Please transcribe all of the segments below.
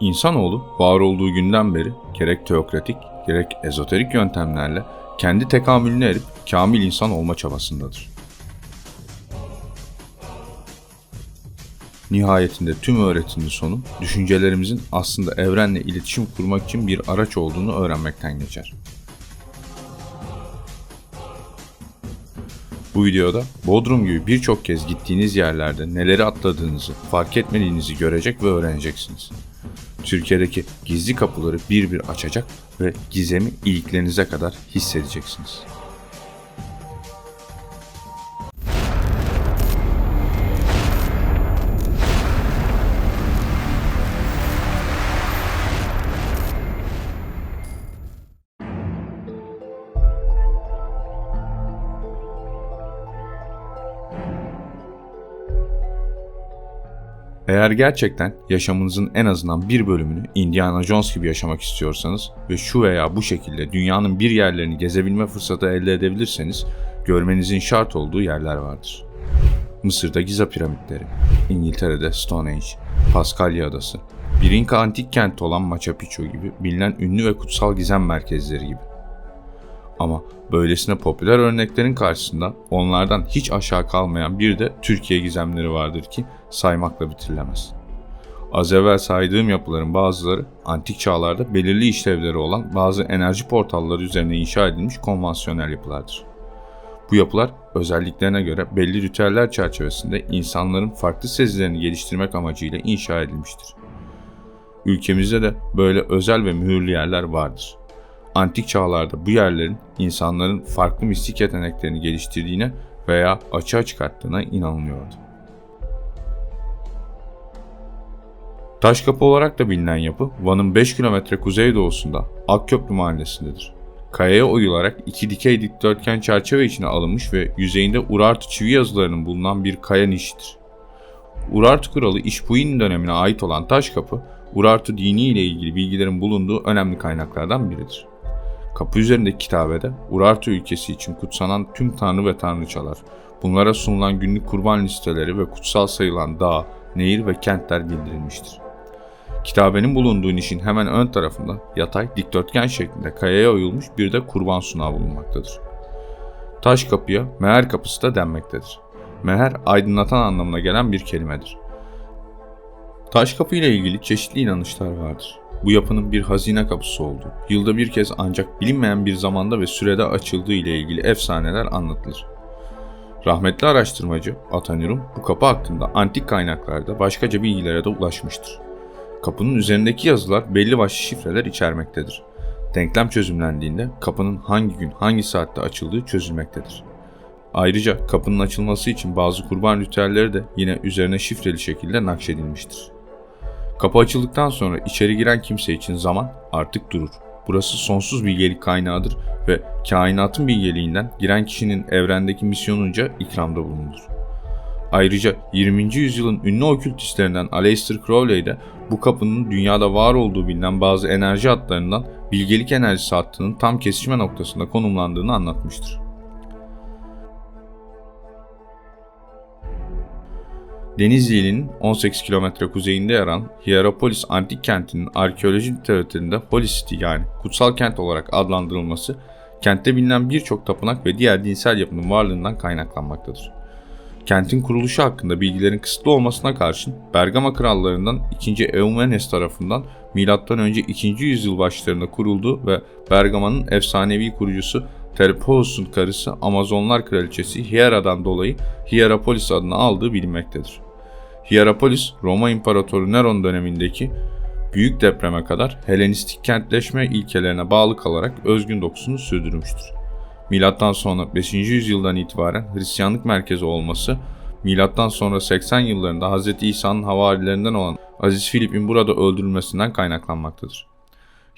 İnsanoğlu var olduğu günden beri gerek teokratik gerek ezoterik yöntemlerle kendi tekamülüne erip kamil insan olma çabasındadır. Nihayetinde tüm öğretinin sonu düşüncelerimizin aslında evrenle iletişim kurmak için bir araç olduğunu öğrenmekten geçer. Bu videoda Bodrum gibi birçok kez gittiğiniz yerlerde neleri atladığınızı, fark etmediğinizi görecek ve öğreneceksiniz. Türkiye'deki gizli kapıları bir bir açacak ve gizemi iliklerinize kadar hissedeceksiniz. Eğer gerçekten yaşamınızın en azından bir bölümünü Indiana Jones gibi yaşamak istiyorsanız ve şu veya bu şekilde dünyanın bir yerlerini gezebilme fırsatı elde edebilirseniz görmenizin şart olduğu yerler vardır. Mısır'da Giza piramitleri, İngiltere'de Stone Age, Paskalya Adası, bir İnka antik kenti olan Machu Picchu gibi bilinen ünlü ve kutsal gizem merkezleri gibi. Ama böylesine popüler örneklerin karşısında onlardan hiç aşağı kalmayan bir de Türkiye gizemleri vardır ki saymakla bitirilemez. Az evvel saydığım yapıların bazıları antik çağlarda belirli işlevleri olan bazı enerji portalları üzerine inşa edilmiş konvansiyonel yapılardır. Bu yapılar özelliklerine göre belli ritüeller çerçevesinde insanların farklı sezilerini geliştirmek amacıyla inşa edilmiştir. Ülkemizde de böyle özel ve mühürlü yerler vardır. Antik çağlarda bu yerlerin insanların farklı mistik yeteneklerini geliştirdiğine veya açığa çıkarttığına inanılıyordu. Taşkapı olarak da bilinen yapı Van'ın 5 kilometre kuzeydoğusunda Akköprü mahallesindedir. Kayaya oyularak iki dikey dikdörtgen çerçeve içine alınmış ve yüzeyinde Urartu çivi yazılarının bulunan bir kaya nişidir. Urartu kralı İşbuin dönemine ait olan Taşkapı, Urartu dini ile ilgili bilgilerin bulunduğu önemli kaynaklardan biridir. Kapı üzerindeki kitabede Urartu ülkesi için kutsanan tüm tanrı ve tanrıçalar, bunlara sunulan günlük kurban listeleri ve kutsal sayılan dağ, nehir ve kentler bildirilmiştir. Kitabenin bulunduğu nişin hemen ön tarafında yatay dikdörtgen şeklinde kayaya oyulmuş bir de kurban sunağı bulunmaktadır. Taş kapıya meher kapısı da denmektedir. Meher aydınlatan anlamına gelen bir kelimedir. Taş kapı ile ilgili çeşitli inanışlar vardır. Bu yapının bir hazine kapısı olduğu, yılda bir kez ancak bilinmeyen bir zamanda ve sürede açıldığı ile ilgili efsaneler anlatılır. Rahmetli araştırmacı Atanürüm bu kapı hakkında antik kaynaklarda başkaca bilgilere de ulaşmıştır. Kapının üzerindeki yazılar belli başlı şifreler içermektedir. Denklem çözümlendiğinde kapının hangi gün hangi saatte açıldığı çözülmektedir. Ayrıca kapının açılması için bazı kurban ritüelleri de yine üzerine şifreli şekilde nakşedilmiştir. Kapı açıldıktan sonra içeri giren kimse için zaman artık durur. Burası sonsuz bilgelik kaynağıdır ve kainatın bilgeliğinden giren kişinin evrendeki misyonunca ikramda bulunur. Ayrıca 20. yüzyılın ünlü okültistlerinden Aleister Crowley de bu kapının dünyada var olduğu bilinen bazı enerji hatlarından bilgelik enerjisi hattının tam kesişme noktasında konumlandığını anlatmıştır. Denizli'nin 18 kilometre kuzeyinde yer alan Hierapolis antik kentinin arkeoloji literatüründe Holy City yani kutsal kent olarak adlandırılması kentte bilinen birçok tapınak ve diğer dinsel yapının varlığından kaynaklanmaktadır. Kentin kuruluşu hakkında bilgilerin kısıtlı olmasına karşın Bergama krallarından 2. Eumenes tarafından M.Ö. 2. yüzyıl başlarında kuruldu ve Bergama'nın efsanevi kurucusu Telepos'un karısı Amazonlar kraliçesi Hiera'dan dolayı Hierapolis adını aldığı bilinmektedir. Hierapolis, Roma İmparatoru Neron dönemindeki büyük depreme kadar Helenistik kentleşme ilkelerine bağlı kalarak özgün dokusunu sürdürmüştür. Milattan sonra 5. yüzyıldan itibaren Hristiyanlık merkezi olması, milattan sonra 80 yıllarında Hz. İsa'nın havarilerinden olan Aziz Filip'in burada öldürülmesinden kaynaklanmaktadır.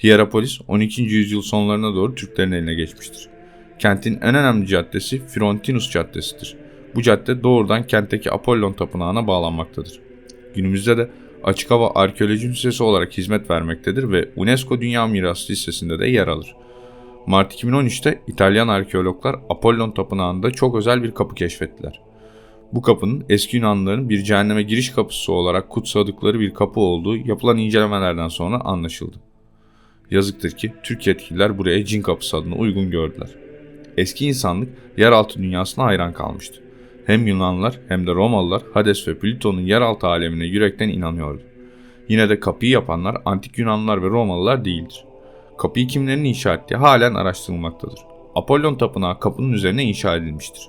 Hierapolis 12. yüzyıl sonlarına doğru Türklerin eline geçmiştir. Kentin en önemli caddesi Frontinus Caddesi'dir. Bu cadde doğrudan kentteki Apollon Tapınağı'na bağlanmaktadır. Günümüzde de açık hava arkeoloji müzesi olarak hizmet vermektedir ve UNESCO Dünya Mirası listesinde de yer alır. Mart 2013'te İtalyan arkeologlar Apollon Tapınağı'nda çok özel bir kapı keşfettiler. Bu kapının eski Yunanlıların bir cehenneme giriş kapısı olarak kutsadıkları bir kapı olduğu yapılan incelemelerden sonra anlaşıldı. Yazıktır ki Türk yetkililer buraya cin kapısı adını uygun gördüler. Eski insanlık yeraltı dünyasına hayran kalmıştı. Hem Yunanlılar hem de Romalılar Hades ve Plüton'un yeraltı alemine yürekten inanıyordu. Yine de kapıyı yapanlar antik Yunanlılar ve Romalılar değildir. Kapıyı kimlerin inşa ettiği halen araştırılmaktadır. Apollon tapınağı kapının üzerine inşa edilmiştir.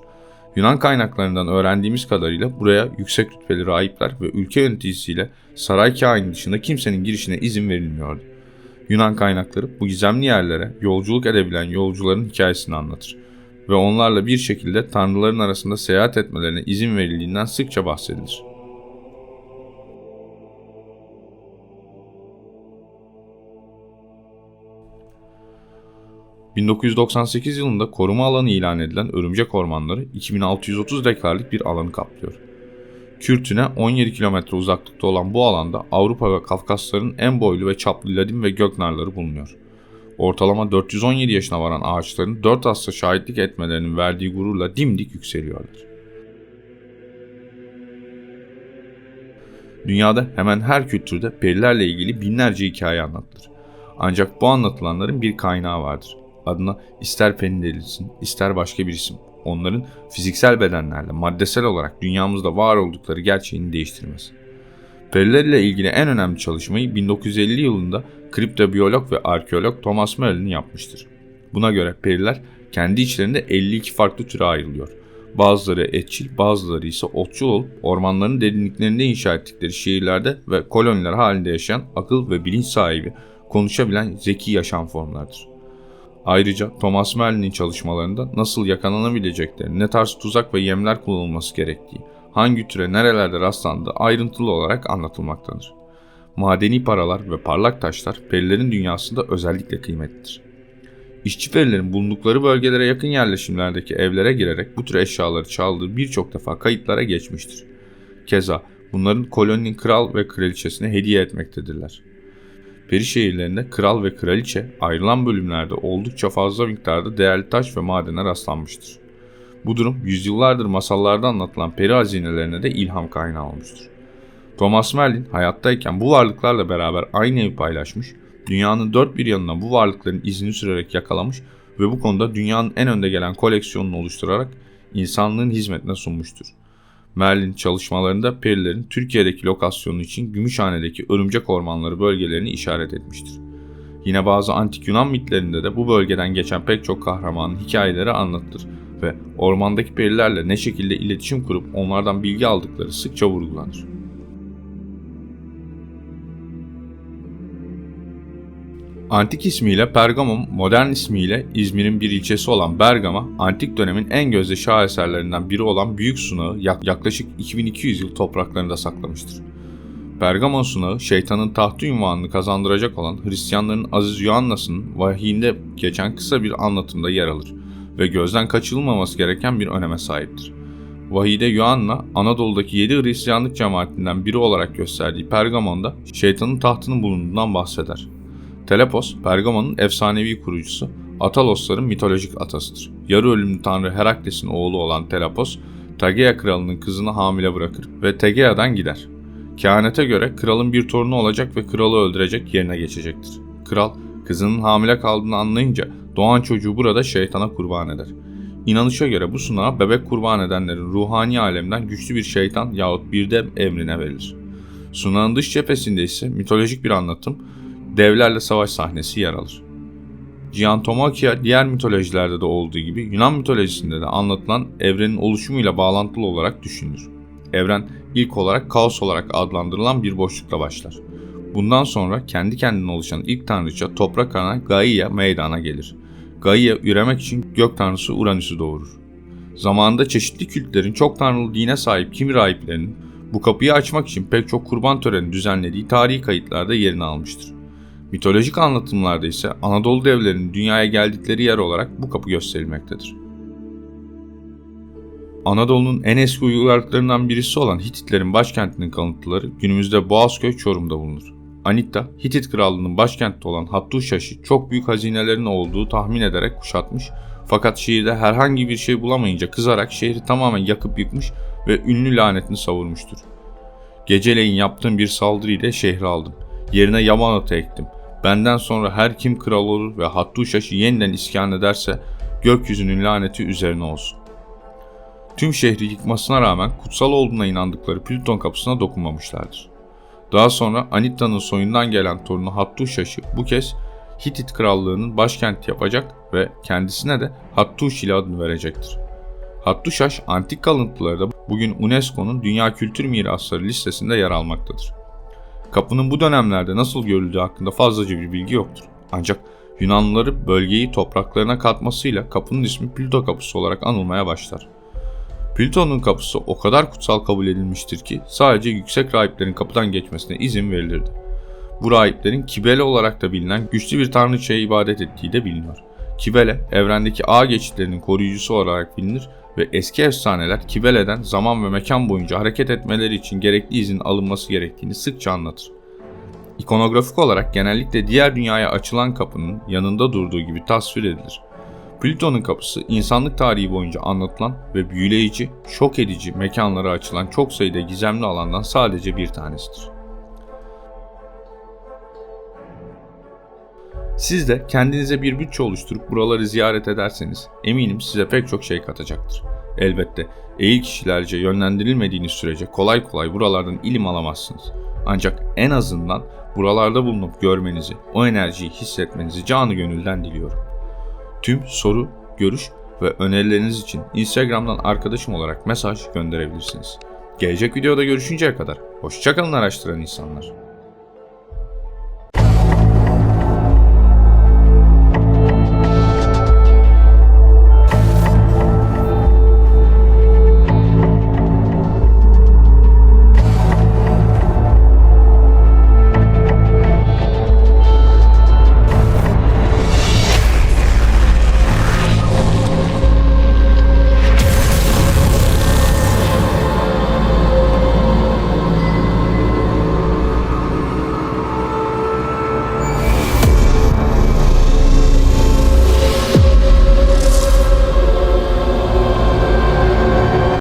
Yunan kaynaklarından öğrendiğimiz kadarıyla buraya yüksek rütbeli rahipler ve ülke yöneticisiyle saray kaini dışında kimsenin girişine izin verilmiyordu. Yunan kaynakları bu gizemli yerlere yolculuk edebilen yolcuların hikayesini anlatır ve onlarla bir şekilde tanrıların arasında seyahat etmelerine izin verildiğinden sıkça bahsedilir. 1998 yılında koruma alanı ilan edilen örümcek ormanları 2630 dekarlık bir alanı kaplıyor. Kürtüne 17 kilometre uzaklıkta olan bu alanda Avrupa ve Kafkasların en boylu ve çaplı ladin ve göknarları bulunuyor. Ortalama 417 yaşına varan ağaçların 4 asra şahitlik etmelerinin verdiği gururla dimdik yükseliyorlar. Dünyada hemen her kültürde perilerle ilgili binlerce hikaye anlatılır. Ancak bu anlatılanların bir kaynağı vardır. Adına ister Penny denilsin, ister başka bir isim. Onların fiziksel bedenlerle, maddesel olarak dünyamızda var oldukları gerçeğini değiştirmez. Periler ile ilgili en önemli çalışmayı 1950 yılında kriptobiyolog ve arkeolog Thomas Merlin yapmıştır. Buna göre periler kendi içlerinde 52 farklı türe ayrılıyor. Bazıları etçil, bazıları ise otçul olup ormanların derinliklerinde inşa ettikleri şehirlerde ve koloniler halinde yaşayan akıl ve bilinç sahibi, konuşabilen zeki yaşam formlarıdır. Ayrıca Thomas Merlin'in çalışmalarında nasıl yakalanabilecekleri, ne tarz tuzak ve yemler kullanılması gerektiği, hangi türe nerelerde rastlandığı ayrıntılı olarak anlatılmaktadır. Madeni paralar ve parlak taşlar perilerin dünyasında özellikle kıymetlidir. İşçi perilerin bulundukları bölgelere yakın yerleşimlerdeki evlere girerek bu tür eşyaları çaldığı birçok defa kayıtlara geçmiştir. Keza bunların koloninin kral ve kraliçesine hediye etmektedirler. Peri şehirlerinde kral ve kraliçe ayrılan bölümlerde oldukça fazla miktarda değerli taş ve madene rastlanmıştır. Bu durum yüzyıllardır masallarda anlatılan peri hazinelerine de ilham kaynağı olmuştur. Thomas Merlin hayattayken bu varlıklarla beraber aynı evi paylaşmış, dünyanın dört bir yanına bu varlıkların izini sürerek yakalamış ve bu konuda dünyanın en önde gelen koleksiyonunu oluşturarak insanlığın hizmetine sunmuştur. Merlin çalışmalarında perilerin Türkiye'deki lokasyonu için Gümüşhane'deki örümcek ormanları bölgelerini işaret etmiştir. Yine bazı antik Yunan mitlerinde de bu bölgeden geçen pek çok kahramanın hikayeleri anlatılır ve ormandaki perilerle ne şekilde iletişim kurup onlardan bilgi aldıkları sıkça vurgulanır. Antik ismiyle Pergamon, modern ismiyle İzmir'in bir ilçesi olan Bergama, antik dönemin en gözde şaheserlerinden biri olan Büyük Sunağı yaklaşık 2200 yıl topraklarında saklamıştır. Pergamon sunağı şeytanın tahtı ünvanını kazandıracak olan Hristiyanların Aziz Yuhanna'sının vahiyinde geçen kısa bir anlatımda yer alır ve gözden kaçırılmaması gereken bir öneme sahiptir. Vahide Yuhanna, Anadolu'daki 7 Hristiyanlık cemaatinden biri olarak gösterdiği Pergamon'da şeytanın tahtının bulunduğundan bahseder. Telepos, Pergamon'un efsanevi kurucusu, Atalosların mitolojik atasıdır. Yarı ölümlü tanrı Herakles'in oğlu olan Telepos, Tegea kralının kızını hamile bırakır ve Tegea'dan gider. Kehanete göre kralın bir torunu olacak ve kralı öldürecek yerine geçecektir. Kral, kızının hamile kaldığını anlayınca doğan çocuğu burada şeytana kurban eder. İnanışa göre bu sunağa bebek kurban edenlerin ruhani alemden güçlü bir şeytan yahut bir de emrine verilir. Sunağın dış cephesinde ise mitolojik bir anlatım, devlerle savaş sahnesi yer alır. Giantomachia diğer mitolojilerde de olduğu gibi Yunan mitolojisinde de anlatılan evrenin oluşumuyla bağlantılı olarak düşünülür. Evren ilk olarak kaos olarak adlandırılan bir boşlukla başlar. Bundan sonra kendi kendine oluşan ilk tanrıça toprak ana Gaia meydana gelir. Gaia üremek için gök tanrısı Uranüs'ü doğurur. Zamanında çeşitli kültlerin çok tanrılı dine sahip kimi rahiplerinin bu kapıyı açmak için pek çok kurban töreni düzenlediği tarihi kayıtlarda yerini almıştır. Mitolojik anlatımlarda ise Anadolu devlerinin dünyaya geldikleri yer olarak bu kapı gösterilmektedir. Anadolu'nun en eski uygarlıklarından birisi olan Hititlerin başkentinin kalıntıları günümüzde Boğazköy Çorum'da bulunur. Anitta, Hitit krallığının başkenti olan Hattuşaş'ı çok büyük hazinelerin olduğu tahmin ederek kuşatmış, Fakat şehirde herhangi bir şey bulamayınca kızarak şehri tamamen yakıp yıkmış ve ünlü lanetini savurmuştur. Geceleyin yaptığım bir saldırı ile şehri aldım. Yerine yaban atı ektim. Benden sonra her kim kral olur ve Hattuşaş'ı yeniden iskan ederse gökyüzünün laneti üzerine olsun. Tüm şehri yıkmasına rağmen kutsal olduğuna inandıkları Plüton kapısına dokunmamışlardır. Daha sonra Anitta'nın soyundan gelen torunu Hattuşaş'ı bu kez Hitit krallığının başkenti yapacak ve kendisine de Hattuşili adını verecektir. Hattuşaş antik kalıntıları da bugün UNESCO'nun Dünya Kültür Mirasları listesinde yer almaktadır. Kapının bu dönemlerde nasıl görüldüğü hakkında fazlaca bir bilgi yoktur. Ancak Yunanlıları bölgeyi topraklarına katmasıyla kapının ismi Plüto kapısı olarak anılmaya başlar. Plüton'un kapısı o kadar kutsal kabul edilmiştir ki sadece yüksek rahiplerin kapıdan geçmesine izin verilirdi. Bu rahiplerin Kibele olarak da bilinen güçlü bir tanrıçaya ibadet ettiği de biliniyor. Kibele, evrendeki ağ geçitlerinin koruyucusu olarak bilinir ve eski efsaneler Kibele'den zaman ve mekan boyunca hareket etmeleri için gerekli izin alınması gerektiğini sıkça anlatır. İkonografik olarak genellikle diğer dünyaya açılan kapının yanında durduğu gibi tasvir edilir. Plüton'un kapısı insanlık tarihi boyunca anlatılan ve büyüleyici, şok edici mekanlara açılan çok sayıda gizemli alandan sadece bir tanesidir. Siz de kendinize bir bütçe oluşturup buraları ziyaret ederseniz eminim size pek çok şey katacaktır. Elbette eğil kişilerce yönlendirilmediğiniz sürece kolay kolay buralardan ilim alamazsınız. Ancak en azından buralarda bulunup görmenizi, o enerjiyi hissetmenizi canı gönülden diliyorum. Tüm soru, görüş ve önerileriniz için Instagram'dan arkadaşım olarak mesaj gönderebilirsiniz. Gelecek videoda görüşünceye kadar hoşçakalın araştıran insanlar.